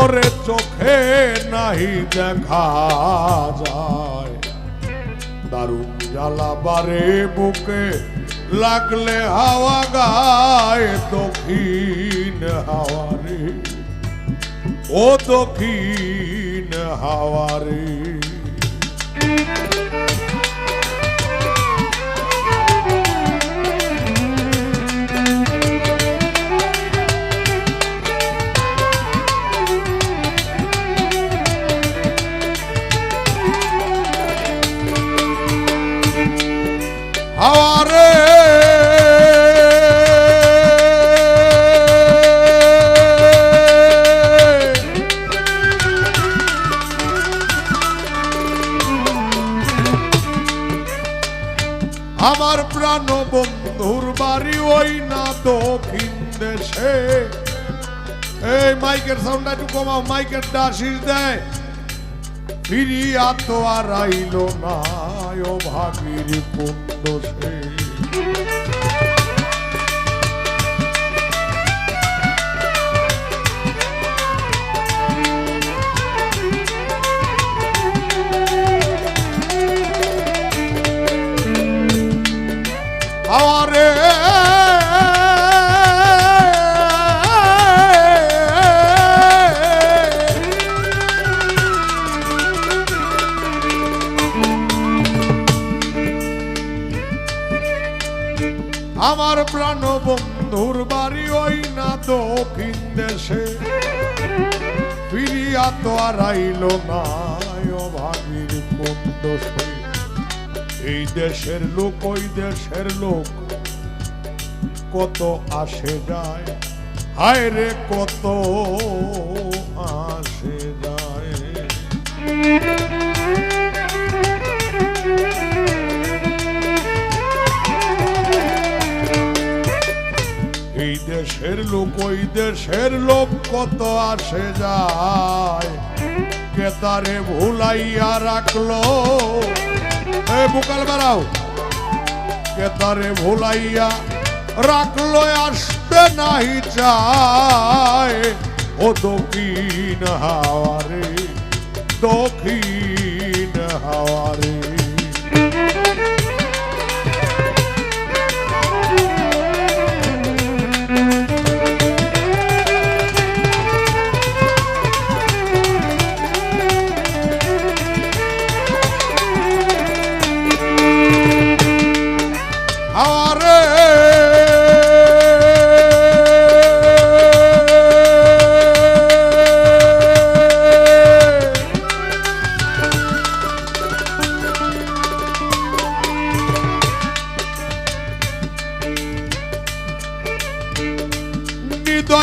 তোরে চোখে নাই দেখা যায়। দারুণ জ্বালা বারে বুকে লাগলে হাওয়া গায়, দক্ষিণ হাওয়ারে ও দক্ষিণ হাওয়ারে হাওয়ারে আমার প্রাণ বন্ধুর বাড়ি ওই না দক্ষিণ দেশে। এই মাইকের সাউন্ডটা একটু কমাও মাইকের ডাসিস দেয়। ফিরিয়া তো আর আইল না। ও ভাগির কুন্দ সে। আমার প্রাণ বন্ধুর বাড়ি ওই না দক্ষিণ দেশে। ফিরিয়া তো আর আইল না এই দেশের লোক, ওই দেশের লোক, কত আসে যায়? হায় রে কত আসে যায়? দেশের লোক, ওই দেশের লোক কত আসে যায়। কেতারে ভুলাইয়া রাখল। এ বুকাল বাড়াও। কেতারে ভুলাইয়া রাখল আসতে নাহি চায়। ও দক্ষিণ হাওয়ারে দক্ষিণ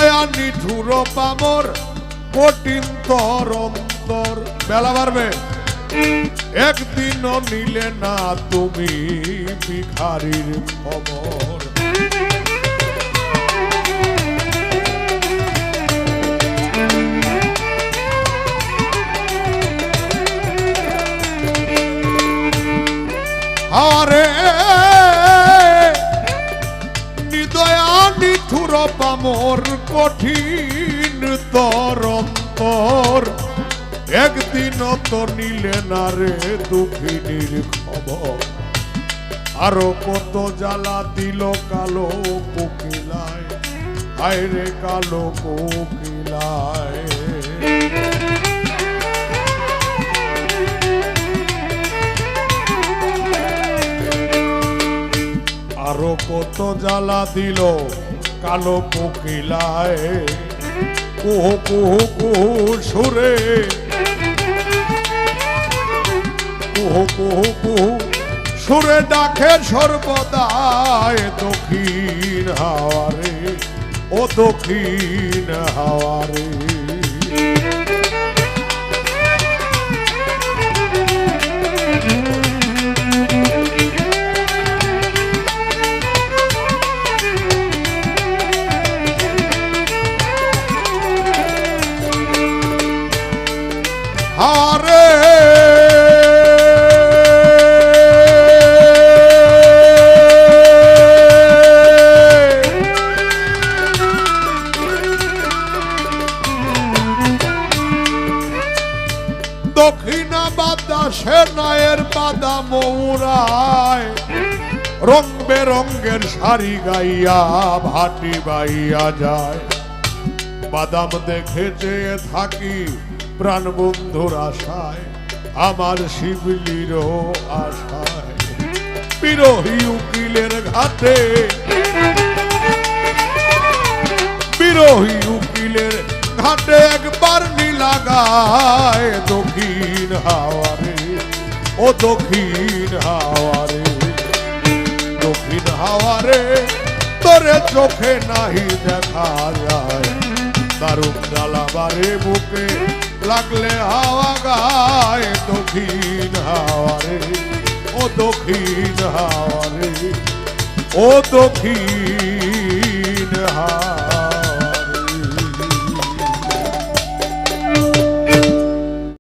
নিদয়া নিঠুর পামর কঠিন তর অন্তর। বেলা বাড়বে। একদিনও নিলে না তুমি ভিখারির খবর। আরে পামর কঠিন তর অন্তর একদিন তো নিলে না রে দুঃখিনীর খবর। আরও কত জ্বালা দিল কালো কোকিলায়। আয় রে কালো কোকিলায়। আরও কত জ্বালা দিল কালো কুহু সুরে। কুহু কুহু কুহু সুরে ডাকে সর্বদায় দক্ষিণ হাওয়ারে, ও দক্ষিণ হাওয়ারে। রং বেরঙ্গের শাড়ি গাইয়া ভাটি বাইয়া যায়। বাদাম দেখে চেয়ে থাকি প্রাণ বন্ধুর আশায়, আমার শিবলির আশায়। বিরোহী উকিলের ঘাটে, বিরোহী উকিলের ঘাটে একবার নীলাগায় দক্ষিণ হাওয়ারে, ও দক্ষিণ হাওয়ারে। দক্ষিণ হাওয়ারে, তোরে চোখে নাহি দেখা যায়। দারুণ জ্বালাবারে বুকে লাগলে হাওয়া গায় দক্ষিণ হাওয়ারে, ও দক্ষিণ হাওয়ারে, ও দক্ষিণ হাওয়া